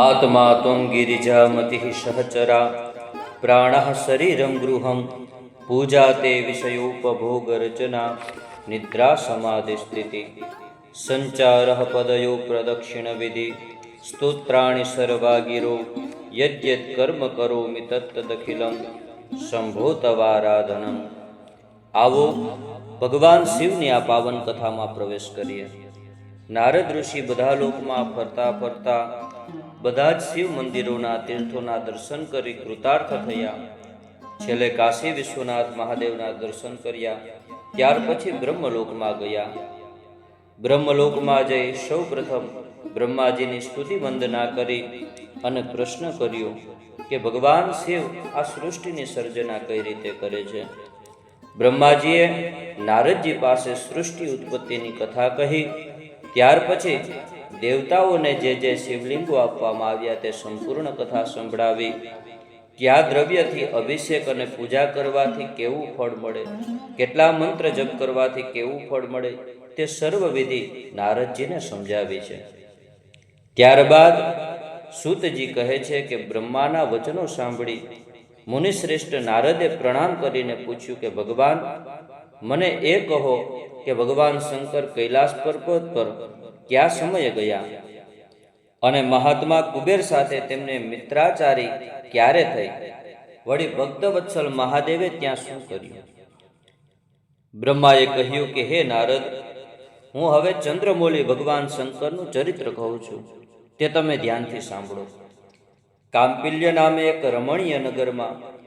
આત્મા ત્વં ગિરિજામતિ સહચરા પ્રાણ શરીરમ ગૃહમ પૂજા તે વિષયોપભોગરચના નિદ્રા સમાધિ સ્થિતિ સંચાર પદયો પ્રદક્ષિણ વિધિ સ્તોત્રાણી સર્વા ગિરો યદ્યત કર્મ કરોમિ તત્તદખિલમ શંભો તવારાધનમ આવો ભગવાન શિવની આ પાવન કથામાં પ્રવેશ કરીએ નારદ ઋષિ બધા લોકમાં ફરતા ફરતા બધા જ શિવ મંદિરોના તીર્થોના દર્શન કરી કૃતાર્થ થયા. છેલ્લે કાશી વિશ્વનાથ મહાદેવના દર્શન કર્યા. ત્યાર પછી બ્રહ્મલોકમાં ગયા. બ્રહ્મલોકમાં જઈ સૌ પ્રથમ બ્રહ્માજીની સ્તુતિ વંદના કરી અને પ્રશ્ન કર્યો કે ભગવાન શિવ આ સૃષ્ટિની સર્જના કઈ રીતે કરે છે? બ્રહ્માજીએ નારદજી પાસે સૃષ્ટિ ઉત્પત્તિની કથા કહી. ત્યાર પછી દેવતાઓને જે જે શિવલિંગો આપવામાં આવ્યા તે સંપૂર્ણ કથા સંભળાવી. કયા દ્રવ્યથી અભિષેક અને પૂજા કરવાથી કેવું ફળ મળે? કેટલા મંત્ર જપ કરવાથી કેવું ફળ મળે? તે સર્વ વિધિ નારદજીને સમજાવી છે. ત્યારબાદ સૂતજી કહે છે કે બ્રહ્માના વચનો સાંભળી. મુનિશ્રેષ્ઠ નારદે પ્રણામ કરીને પૂછ્યું કે, ભગવાન, મને એ કહો કે ભગવાન શંકર કૈલાસ પર્વત પર કયા સમયે ગયા? અને મહાત્મા કુબેર સાથે તેમને મિત્રાચારી ક્યારે થઈ? વળી ભક્તવત્સલ મહાદેવે ત્યાં શું કર્યું? બ્રહ્માએ કહ્યું કે, હે નારદ, હું હવે ચંદ્રમૌલી ભગવાન શંકરનું ચરિત્ર કહું છું. તે તમે ધ્યાનથી સાંભળો. કામપિલ્ય નામે એક રમણીય નગરમાં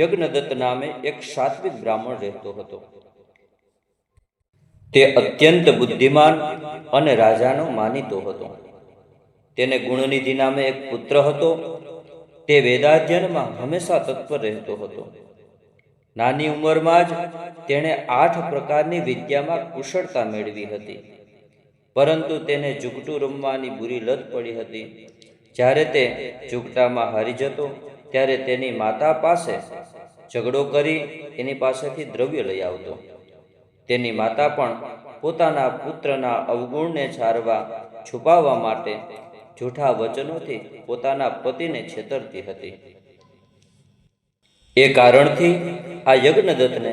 યજ્ઞદત્ત નામે એક સાત્વિક બ્રાહ્મણ રહેતો હતો. તે અત્યંત બુદ્ધિમાન અને રાજાનો માનીતો હતો. તેને ગુણનિધિ નામે એક પુત્ર હતો. તે વેદાધ્યનમાં હંમેશા તત્પર રહેતો હતો. નાની ઉંમરમાં જ તેણે આઠ પ્રકારની વિદ્યામાં કુશળતા મેળવી હતી. પરંતુ તેને ઝૂકટું રમવાની બુરી લત પડી હતી. જ્યારે તે ઝૂકટામાં હારી જતો, ત્યારે તેની માતા પાસે ઝઘડો કરી એની પાસેથી દ્રવ્ય લઈ આવતો. તેની માતા પણ પોતાના પુત્રના અવગુણને છારવા છુપાવવા માટે જૂઠા વચનોથી પોતાના પતિને છેતરતી હતી. એ કારણથી આ યજ્ઞદત્તને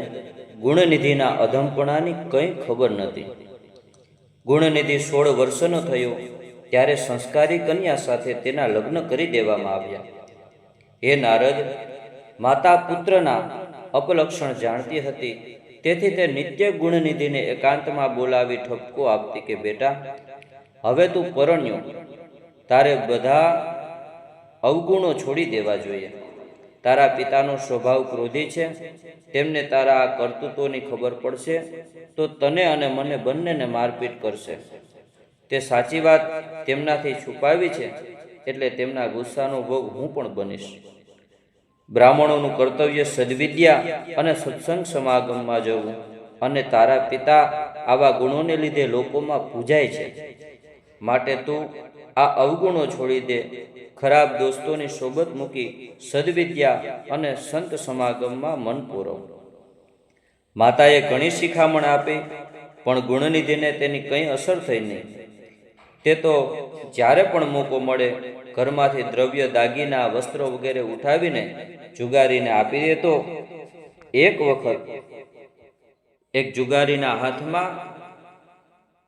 ગુણનિધિના અધમપણાની કંઈ ખબર નથી ગુણનિધિ સોળ વર્ષનો થયો ત્યારે સંસ્કારી કન્યા સાથે તેના લગ્ન કરી દેવામાં આવ્યા. હે નારદ, માતા પુત્રના અપલક્ષણ જાણતી હતી તેથી તે નિત્ય ગુણનિધિને એકાંતમાં બોલાવી ઠપકો આપતી કે, બેટા, હવે તું પરણ્યો. તારે બધા અવગુણો છોડી દેવા જોઈએ. તારા પિતાનો સ્વભાવ ક્રોધી છે. તેમને તારા આ કરતૂતોની ખબર પડશે. તો તને અને મને બંનેને મારપીટ કરશે. તે સાચી વાત તેમનાથી છુપાવી છે. એટલે તેમના ગુસ્સાનો ભોગ હું પણ બનીશ. બ્રાહ્મણોનું કર્તવ્ય સદવિદ્યા અને સત્સંગ સમાગમમાં જવું અને તારા પિતા આવા ગુણોને લીધે લોકોમાં પૂજાય છે. માટે તું આ અવગુણો છોડી દે, ખરાબ દોસ્તોની સોબત મૂકી સદવિદ્યા અને સંત સમાગમમાં મન પૂરો. માતાએ ઘણી શિખામણ આપી, પણ ગુણનિધિને તેની કંઈ અસર થઈ નહીં. તે તો જ્યારે પણ મોકો મળે ઘરમાંથી દ્રવ્ય દાગીના, વસ્ત્રો વગેરે ઉઠાવીને જુગારીને આપી દેતો. એક વખત એક જુગારીના હાથમાં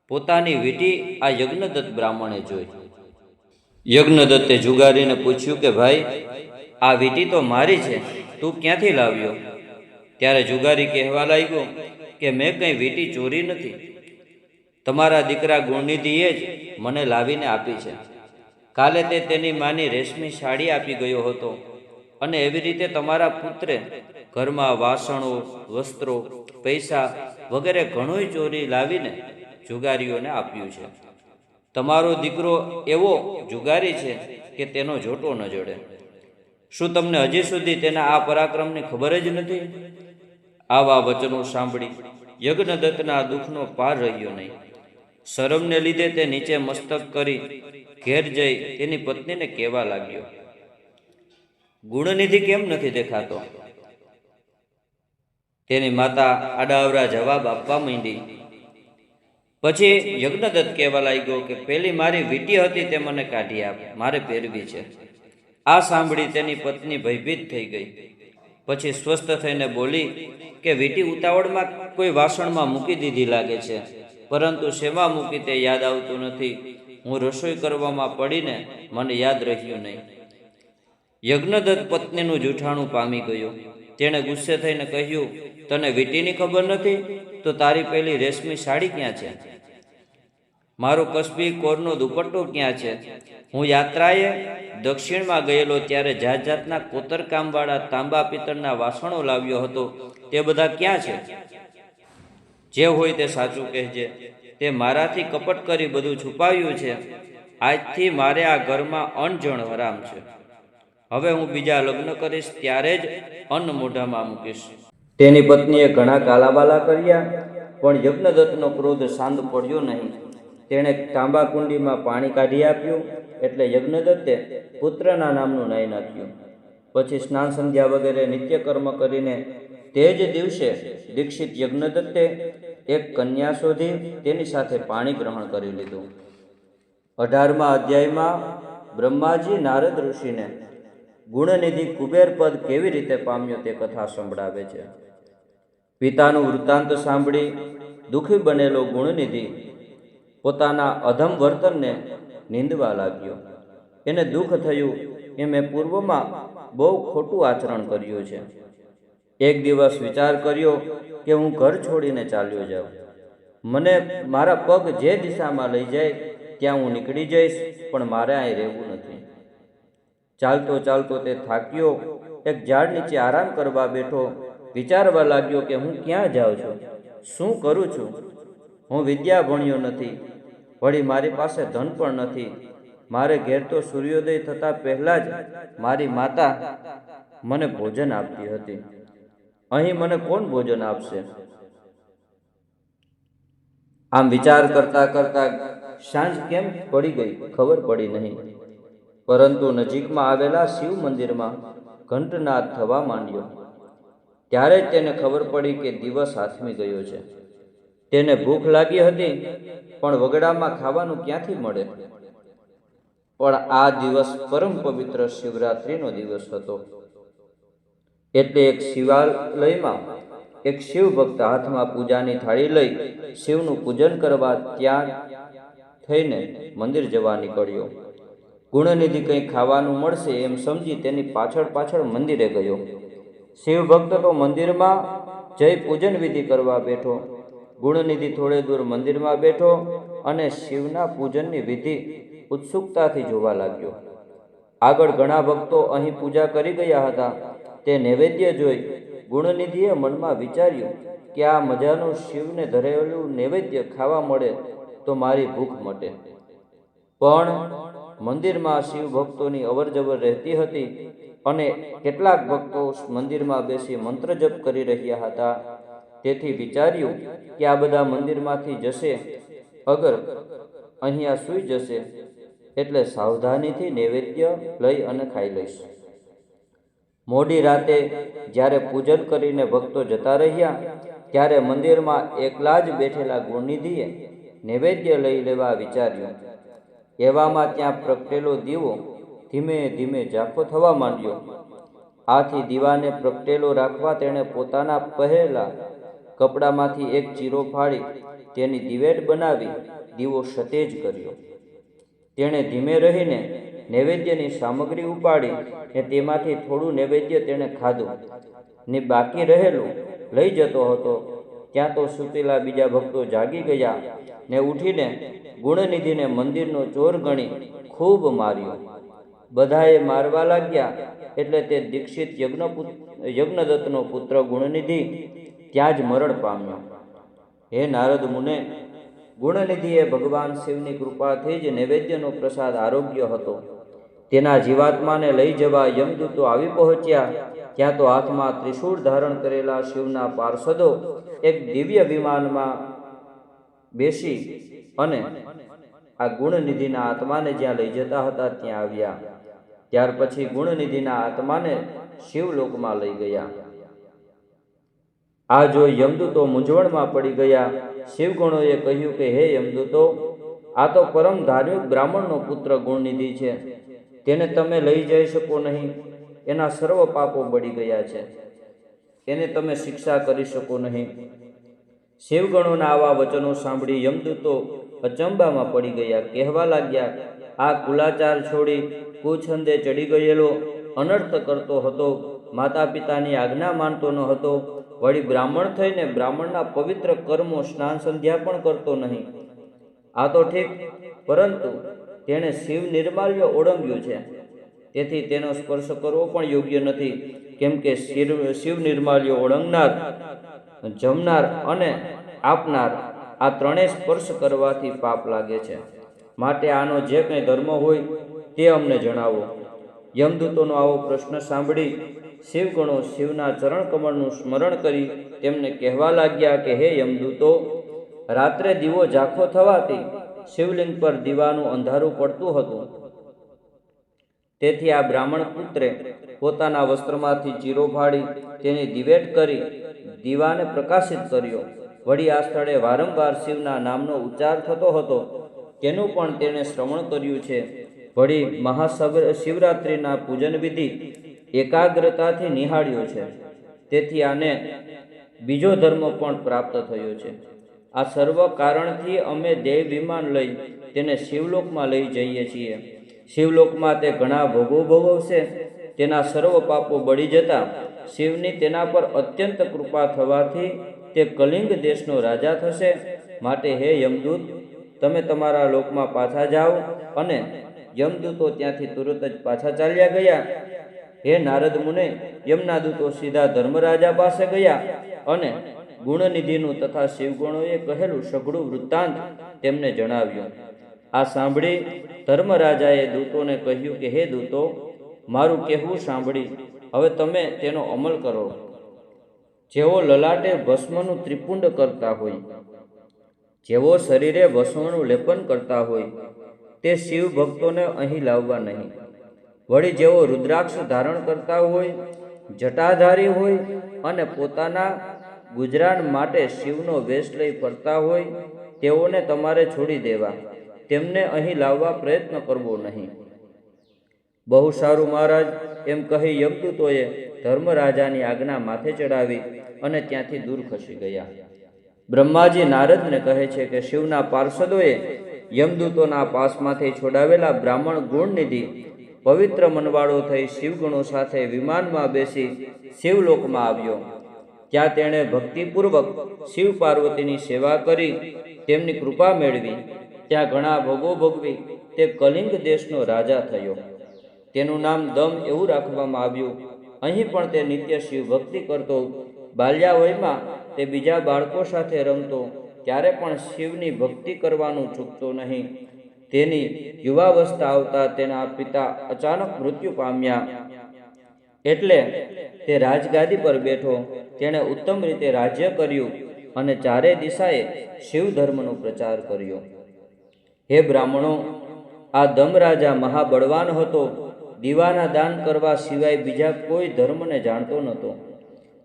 પોતાની વીટી આ યજ્ઞદત્ત બ્રાહ્મણે જોઈ. યજ્ઞદત્તે જુગારીને પૂછ્યું કે, ભાઈ, આ વીટી તો મારી છે, તું ક્યાંથી લાવ્યો? ત્યારે જુગારી કહેવા લાગ્યો કે, મેં કંઈ વીટી ચોરી નથી. તમારા દીકરા ગુણનિધિએ જ મને લાવીને આપી છે. કાલે તે તેની માની રેશમી સાડી આપી ગયો હતો અને એવી રીતે તમારા પુત્રે ઘરમાં વાસણો, વસ્ત્રો, પૈસા વગેરે ઘણું ચોરી લાવીને જુગારીઓને આપ્યું છે. તમારો દીકરો એવો જુગારી છે કે તેનો જોટો ન જડે. શું તમને હજી સુધી તેના આ પરાક્રમની ખબર જ નથી? આવા વચનો સાંભળી યજ્ઞદત્તના દુઃખનો પાર રહ્યો નહીં. શરમને લીધે તે નીચે મસ્તક કરી ઘેર જઈ તેની પત્નીને કહેવા લાગ્યો, ગુણનિધિ કેમ નથી દેખાતો? તેની માતા આડાવરા જવાબ આપવા માંડી. પછી યજ્ઞદત્ત કહેવા લાગ્યો કે, પેલી મારી વીટી હતી તે મને કાઢી આપ, મારે પહેરવી છે. આ સાંભળી તેની પત્ની ભયભીત થઈ ગઈ. પછી સ્વસ્થ થઈને બોલી કે, વીટી ઉતાવળમાં કોઈ વાસણમાં મૂકી દીધી લાગે છે, પરંતુ શેમાં મૂકી તે યાદ આવતું નથી. હું રસોઈ કરવામાં પડીને મને યાદ રહ્યું નહીં. યજ્ઞદત્ત પત્નીનું જૂઠાણું પામી ગયું. તેણે ગુસ્સે થઈને કહ્યું, તને વીટીની ખબર નથી? તો તારી પેલી રેશમી સાડી ક્યાં છે? મારો કસબી કોરનો દુપટ્ટો ક્યાં છે? હું યાત્રાએ દક્ષિણમાં ગયેલો ત્યારે જાત જાતના કોતરકામવાળા તાંબા પિત્તળના વાસણો લાવ્યો હતો. તે બધા ક્યાં છે? જે હોય તે સાચું કહેજે. તે મારાથી કપટ કરી બધું છુપાવ્યું છે. આજથી મારે આ ઘરમાં અણજણ હરામ છે. હવે હું બીજા લગ્ન કરીશ, ત્યારે જ અન્ન મોઢામાં મૂકીશ. તેની પત્નીએ ઘણા કાલાબાલા કર્યા, પણ યજ્ઞદત્તનો ક્રોધ શાંત પડ્યો નહીં. તેણે તાંબા કુંડીમાં પાણી કાઢી આપ્યું, એટલે યજ્ઞદત્તે પુત્રના નામનું નાઈ નાખ્યું. પછી સ્નાન સંધ્યા વગેરે નિત્યકર્મ કરીને તે જ દિવસે દીક્ષિત યજ્ઞદત્તે એક કન્યા શોધી તેની સાથે પાણી ગ્રહણ કરી લીધું. અઢારમા અધ્યાયમાં બ્રહ્માજી નારદ ઋષિને ગુણનિધિ કુબેર પદ કેવી રીતે પામ્યો તે કથા સંભળાવે છે. પિતાનું વૃત્તાંત સાંભળી દુઃખી બનેલો ગુણનિધિ પોતાના અધમ વર્તનને નિંદવા લાગ્યો. એને દુઃખ થયું કે મેં પૂર્વમાં બહુ ખોટું આચરણ કર્યું છે. એક દિવસ વિચાર કર્યો કે હું ઘર છોડીને ચાલ્યો જાઉં. મને મારા પગ જે દિશામાં લઈ જાય, ત્યાં હું નીકળી જઈશ, પણ મારે અહીં રહેવું નથી. ચાલતો ચાલતો તે થાક્યો, એક ઝાડ નીચે આરામ કરવા બેઠો, વિચારવા લાગ્યો કે હું ક્યાં જાઉં છું? શું કરું છું? હું વિદ્યા ભણ્યો નથી. વળી મારી પાસે ધન પણ નથી. મારે ઘેર તો સૂર્યોદય થતાં પહેલાં જ મારી માતા મને ભોજન આપતી હતી. અહીં મને કોણ ભોજન આપશે? આમ વિચાર કરતા કરતા સાંજ કેમ પડી ગઈ ખબર પડી નહીં. પરંતુ નજીકમાં આવેલા શિવ મંદિરમાં ઘંટનાદ થવા માંડ્યો. ત્યારે તેને ખબર પડી કે દિવસ હાથમી ગયો છે. તેને ભૂખ લાગી હતી, પણ વગડામાં ખાવાનું ક્યાંથી મળે? પણ આ દિવસ પરમ પવિત્ર શિવરાત્રિનો દિવસ હતો. એટલે એક શિવાલયમાં એક શિવ ભક્ત હાથમાં પૂજાની થાળી લઈ શિવનું પૂજન કરવા ત્યાં થઈને મંદિર જવા નીકળ્યો. ગુણનિધિ કંઈ ખાવાનું મળશે એમ સમજી તેની પાછળ પાછળ મંદિરે ગયો. શિવ ભક્ત તો મંદિરમાં જઈ પૂજન વિધિ કરવા બેઠો. ગુણનિધિ થોડે દૂર મંદિરમાં બેઠો અને શિવના પૂજનની વિધિ ઉત્સુકતાથી જોવા લાગ્યો. આગળ ઘણા ભક્તો અહીં પૂજા કરી ગયા હતા. તે નૈવેદ્ય જોઈ ગુણનિધિએ મનમાં વિચાર્યું કે આ મજાનું શિવને ધરેલું નૈવેદ્ય ખાવા મળે તો મારી ભૂખ મટે. પણ મંદિરમાં શિવ ભક્તોની અવરજવર રહેતી હતી અને કેટલાક ભક્તો મંદિરમાં બેસી મંત્ર જપ કરી રહ્યા હતા. તેથી વિચાર્યું કે આ બધા મંદિરમાંથી જશે, અગર અહીંયા સૂઈ જશે, એટલે સાવધાનીથી નૈવેદ્ય લઈ અને ખાઈ લઈશ. મોડી રાતે જ્યારે પૂજન કરીને ભક્તો જતા રહ્યા, ત્યારે મંદિરમાં એકલા જ બેઠેલા ગુણનિધિએ નૈવેદ્ય લઈ લેવા વિચાર્યું. એવામાં ત્યાં પ્રગટેલો દીવો ધીમે ધીમે ઝાંખો થવા માંડ્યો. આથી દીવાને પ્રગટેલો રાખવા તેણે પોતાના પહેલા કપડામાંથી એક ચીરો ફાડી તેની દિવેટ બનાવી દીવો સતેજ કર્યો. તેણે ધીમે રહીને નૈવેદ્યની સામગ્રી ઉપાડી ને તેમાંથી થોડું નૈવેદ્ય તેણે ખાધું. ને બાકી રહેલું લઈ જતો હતો. ત્યાં તો સૂતેલા બીજા ભક્તો જાગી ગયા ને ઉઠીને ગુણનિધિને મંદિરનો ચોર ગણી ખૂબ માર્યો. બધાએ મારવા લાગ્યા એટલે તે દીક્ષિત યજ્ઞ યજ્ઞદત્તનો પુત્ર ગુણનિધિ ત્યાં જ મરણ પામ્યો. હે નારદ મુને, ગુણનિધિએ ભગવાન શિવની કૃપાથી જ નૈવેદ્યનો પ્રસાદ આરોગ્ય હતો. તેના જીવાત્માને લઈ જવા યમદૂતો આવી પહોંચ્યા. ત્યાં તો હાથમાં ત્રિશૂળ ધારણ કરેલા શિવના પાર્ષદો એક દિવ્ય વિમાનમાં બેસી અને આ ગુણનિધિના આત્માને જ્યાં લઈ જતા હતા ત્યાં આવ્યા. ત્યાર પછી ગુણનિધિના આત્માને શિવલોકમાં લઈ ગયા. આ જો યમદૂતો મૂંઝવણમાં પડી ગયા, શિવગણોએ કહ્યું કે, હે યમદૂતો, આ તો પરમ ધાર્મિક બ્રાહ્મણનો પુત્ર ગુણનિધિ છે. તેને તમે લઈ જઈ શકો નહીં. એના સર્વ પાપો બળી ગયા છે. એને તમે શિક્ષા કરી શકો નહીં. શિવગણોના આવા વચનો સાંભળી યમદૂતો અચંબામાં પડી ગયા. કહેવા લાગ્યા, આ કુલાચાર છોડી કુછંદે ચડી ગયેલો, અનર્થ કરતો હતો માતા પિતાની આજ્ઞા માનતો ન હતો. વળી બ્રાહ્મણ થઈને બ્રાહ્મણના પવિત્ર કર્મો સ્નાન સંધ્યા પણ કરતો નહીં. આ તો ઠીક, પરંતુ તેણે શિવ નિર્માલ્ય ઓળંગ્યું છે. તેથી તેનો સ્પર્શ કરવો પણ યોગ્ય નથી. કેમ કે શિવ શિવ નિર્માલ્ય ઓળંગનાર, જમનાર અને આપનાર આ ત્રણેય સ્પર્શ કરવાથી પાપ લાગે છે. માટે આનો જે કંઈ ધર્મ હોય તે અમને જણાવો. યમદૂતોનો આવો પ્રશ્ન સાંભળી શિવગણો શિવના ચરણ કમળનું સ્મરણ કરી તેમને કહેવા લાગ્યા કે, હે યમદૂતો, રાત્રે દીવો ઝાંખો થવાથી શિવલિંગ પર દીવાનું અંધારું પડતું હતું. તેથી આ બ્રાહ્મણ પુત્રે પોતાના વસ્ત્રમાંથી ચીરો ફાડી તેની દિવેટ કરી દીવાને પ્રકાશિત કર્યો. વળી આ સ્થળે વારંવાર શિવના નામનો ઉચ્ચાર થતો હતો. તેનું પણ તેણે શ્રવણ કર્યું છે. વળી મહાસબર શિવરાત્રિના પૂજન વિધિ એકાગ્રતાથી નિહાળ્યો છે. તેથી આને બીજો ધર્મ પણ પ્રાપ્ત થયો છે. આ સર્વ કારણથી અમે દેવ વિમાન લઈ તેને શિવલોકમાં લઈ જઈએ છીએ. શિવલોકમાં તે ઘણા ભોગો ભોગવશે, તેના સર્વ પાપો બળી જતા શિવની તેના પર અત્યંત કૃપા થવાથી તે કલિંગ દેશનો રાજા થશે. માટે હે યમદૂત, તમે તમારા લોકમાં પાછા જાઓ અને યમદૂતો ત્યાંથી તુરત જ પાછા ચાલ્યા ગયા. હે નારદ મુને, યમના દૂતો સીધા ધર્મરાજા પાસે ગયા અને ગુણનિધિનું તથા શિવગુણોએ કહેલું સઘળું વૃત્તાંત તેમને જણાવ્યું. આ સાંભળી ધર્મરાજાએ દૂતોને કહ્યું કે, હે દૂતો, મારું કહેવું સાંભળી. હવે તમે તેનો અમલ કરો. જેઓ લલાટે ભસ્મનું ત્રિપુંડ કરતા હોય, જેઓ શરીરે ભસ્મનું લેપન કરતા હોય, તે શિવ ભક્તોને અહીં લાવવા નહીં. વળી જેઓ રુદ્રાક્ષ ધારણ કરતા હોય, જટાધારી હોય અને પોતાના ગુજરાન માટે શિવનો વેશ લઈ ફરતા હોય, તેઓને તમારે છોડી દેવા. તેમને અહીં લાવવા પ્રયત્ન કરવો નહીં. બહુ સારું મહારાજ, એમ કહી યમદૂતોએ ધર્મરાજાની આજ્ઞા માથે ચડાવી અને ત્યાંથી દૂર ખસી ગયા. બ્રહ્માજી નારદને કહે છે કે શિવના પાર્ષદોએ યમદૂતોના પાસમાંથી છોડાવેલા બ્રાહ્મણ ગુણનિધિ, પવિત્ર મનવાળો થઈ શિવગુણો સાથે વિમાનમાં બેસી શિવલોકમાં આવ્યો. ત્યાં તેણે ભક્તિપૂર્વક શિવ પાર્વતીની સેવા કરી, તેમની કૃપા મેળવી. ત્યાં ઘણા ભોગો ભોગવી તે કલિંગ દેશનો રાજા થયો. તેનું નામ દમ એવું રાખવામાં આવ્યું. અહીં પણ તે નિત્ય શિવ ભક્તિ કરતો. બાલ્યાવયમાં તે બીજા બાળકો સાથે રમતો. ત્યારે પણ શિવની ભક્તિ કરવાનું ચૂકતો નહીં. તેની યુવાવસ્થા આવતા તેના પિતા અચાનક મૃત્યુ પામ્યા. એટલે તે રાજગાદી પર બેઠો, તેણે ઉત્તમ રીતે રાજ્ય કર્યું અને ચારે દિશાએ શિવ ધર્મનો પ્રચાર કર્યો. હે બ્રાહ્મણો, આ દમરાજા મહાબળવાન હતો. દીવાના દાન કરવા સિવાય બીજા કોઈ ધર્મને જાણતો નહોતો.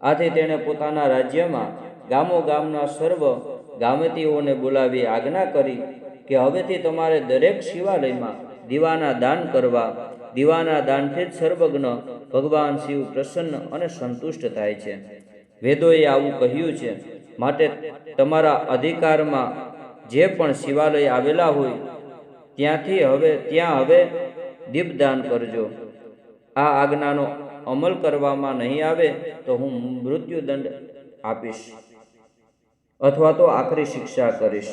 આથી તેણે પોતાના રાજ્યમાં ગામો ગામના સર્વ ગામતીઓને બોલાવી આજ્ઞા કરી કે હવેથી તમારે દરેક શિવાલયમાં દીવાના દાન કરવા. દીવાના દાનથી જ સર્વજ્ઞ ભગવાન શિવ પ્રસન્ન અને સંતુષ્ટ થાય છે. વેદોએ આવું કહ્યું છે. માટે તમારા અધિકારમાં જે પણ શિવાલય આવેલા હોય, ત્યાંથી હવે, ત્યાં હવે દીપદાન કરજો. આ આજ્ઞાનો અમલ કરવામાં નહીં આવે તો હું મૃત્યુદંડ આપીશ. અથવા તો આખરી શિક્ષા કરીશ.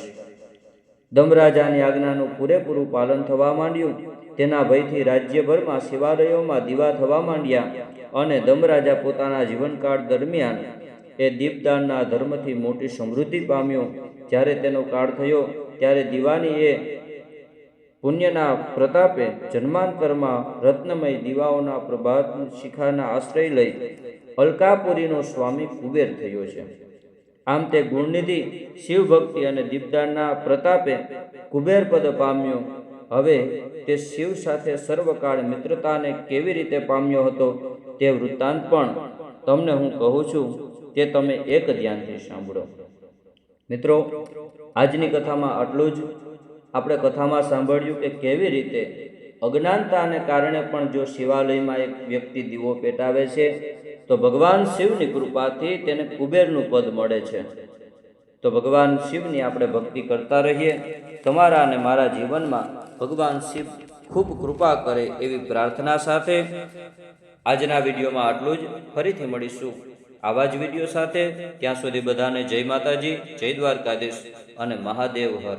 દમરાજાની આજ્ઞાનું પૂરેપૂરું પાલન થવા માંડ્યું. તેના ભયથી રાજ્યભરમાં શિવાલયોમાં દીવા થવા માંડ્યા અને દમરાજા પોતાના જીવનકાળ દરમિયાન એ દીપદાનના ધર્મથી મોટી સમૃદ્ધિ પામ્યો. જ્યારે તેનો કાળ થયો, ત્યારે દીવાની એ પુણ્યના પ્રતાપે જન્માંતરમાં રત્નમય દીવાઓના પ્રભાત શિખાના આશ્રય લઈ અલકાપુરીનો સ્વામી કુબેર થયો છે. આમ તે ગુણનિધિ, શિવભક્તિ અને દીપદાનના પ્રતાપે કુબેર પદ પામ્યો. હવે તે શિવ સાથે સર્વકાળ મિત્રતાને કેવી રીતે પામ્યો હતો તે વૃત્તાંત પણ તમને હું કહું છું, તે તમે એક ધ્યાનથી સાંભળો. મિત્રો, આજની કથામાં આટલું જ. આપણે કથામાં સાંભળ્યું કે કેવી રીતે અજ્ઞાનતાને કારણે પણ જો શિવાલયમાં એક વ્યક્તિ દીવો પેટાવે છે તો ભગવાન શિવની કૃપાથી તેને કુબેરનું પદ મળે છે. તો ભગવાન શિવની આપણે ભક્તિ કરતા રહીએ. તમારા અને મારા જીવનમાં ભગવાન શિવ ખૂબ કૃપા કરે એવી પ્રાર્થના સાથે આજના વિડીયોમાં આટલું જ. ફરીથી મળીશું આવા જ વીડિયો સાથે. ત્યાં સુધી બધાને જય માતાજી, જય દ્વારકાધીશ અને મહાદેવ હર.